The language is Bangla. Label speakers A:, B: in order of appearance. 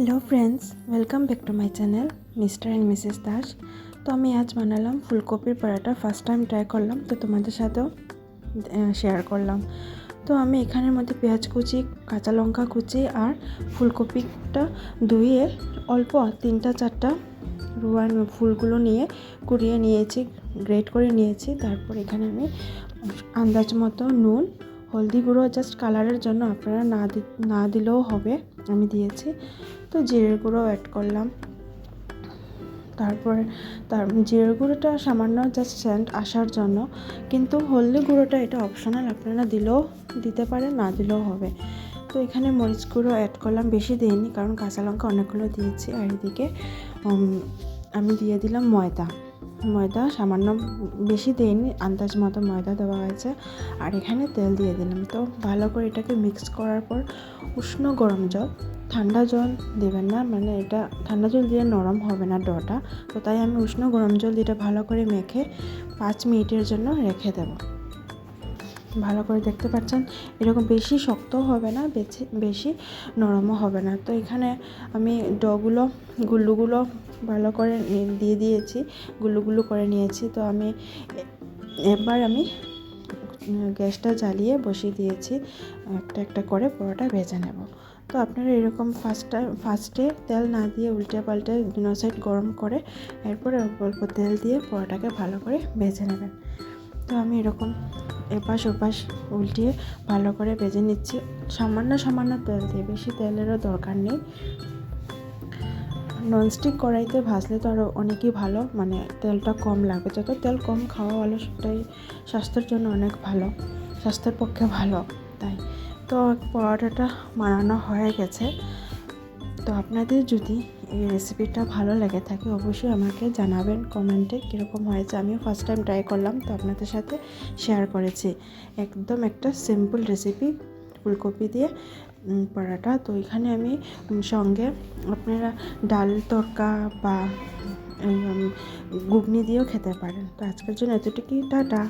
A: Hello friends welcome back to my channel Mr and Mrs Das তো আমি আজ বানালাম ফুলকপির পরাটা ফার্স্ট টাইম ট্রাই করলাম, তো তোমাদের সাথেও শেয়ার করলাম। তো আমি এখানের মধ্যে পেঁয়াজ কুচি, কাঁচা লঙ্কা কুচি আর ফুলকপিটা ধুয়ে অল্প তিনটা চারটা রুয়ান ফুলগুলো নিয়ে কুড়িয়ে নিয়েছি গ্রেট করে নিয়েছি। তারপর এখানে আমি আন্দাজ মতো নুন হলদি গুঁড়ো জাস্ট কালারের জন্য আপনারা না না দিলেও হবে, আমি দিয়েছি। তো জিরের গুঁড়ো অ্যাড করলাম। তারপরে তার, জিরের গুঁড়োটা সামান্য জাস্ট সেন্ট আসার জন্য, কিন্তু হলদি গুঁড়োটা এটা অপশনাল আপনারা দিলেও, দিতে পারেন, না দিলেও হবে। তো এখানে মরিচ গুঁড়ো অ্যাড করলাম, বেশি দিইনি, কারণ কাঁচা লঙ্কা অনেকগুলো দিয়েছি, আর এদিকে আমি দিয়ে দিলাম ময়দা। ময়দা, সামান্য বেশি দিইনি আন্দাজ মতো ময়দা দেওয়া হয়েছে। আর এখানে তেল দিয়ে দিলাম। তো ভালো করে এটাকে মিক্স করার পর উষ্ণ গরম জল, ঠান্ডা জল দেবেন না। মানে এটা ঠান্ডা জল দিয়ে নরম হবে না ডটা। তো তাই আমি উষ্ণ গরম জল দিয়ে ভালো করে মেখে পাঁচ মিনিটের জন্য রেখে দেবো। ভালো করে দেখতে পাচ্ছেন। এরকম বেশি শক্তও হবে না বেশি বেশি নরমও হবে না। তো এখানে আমি ডগুলো, গুল্লুগুলো ভালো করে দিয়ে দিয়েছি গুল্লুগুলো করে নিয়েছি। তো আমি এবার আমি গ্যাসটা জ্বালিয়ে বসিয়ে দিয়েছি। একটা একটা করে পরোটা ভেজে নেব। তো আপনারা এরকম ফার্স্টটা ফার্স্টে তেল না দিয়ে উল্টে পাল্টে দুনো সাইড গরম করে, এরপরে অল্প অল্প তেল দিয়ে পরোটাকে ভালো করে ভেজে নেবেন। তো আমি এরকম এপাশ ওপাশ উল্টিয়ে ভালো করে ভেজে নিচ্ছি। সামান্য সামান্য তেল দিয়ে, বেশি তেলেরও দরকার নেই। ননস্টিক কড়াইতে ভাজলে তো আরও অনেকই ভালো মানে তেলটা কম লাগবে। যত তেল কম খাওয়া ভালো, সেটাই স্বাস্থ্যের জন্য অনেক ভালো, স্বাস্থ্যের পক্ষে ভালো, তাই। তো পরোটাটা বানানো হয়ে গেছে। তো আপনাদের যদি রেসিপিটা ভালো লেগে থাকে, অবশ্যই আমাকে জানাবেন কমেন্টে কীরকম হয়েছে। আমিও ফার্স্ট টাইম ট্রাই করলাম, তো আপনাদের সাথে শেয়ার করেছি। একদম একটা সিম্পল রেসিপি ফুলকপি দিয়ে পরাটা। তো এখানে আমি সঙ্গে আপনারা ডাল তরকা বা ঘুগনি দিয়েও খেতে পারেন। তো আজকের জন্য এতটুকুই, টাটা।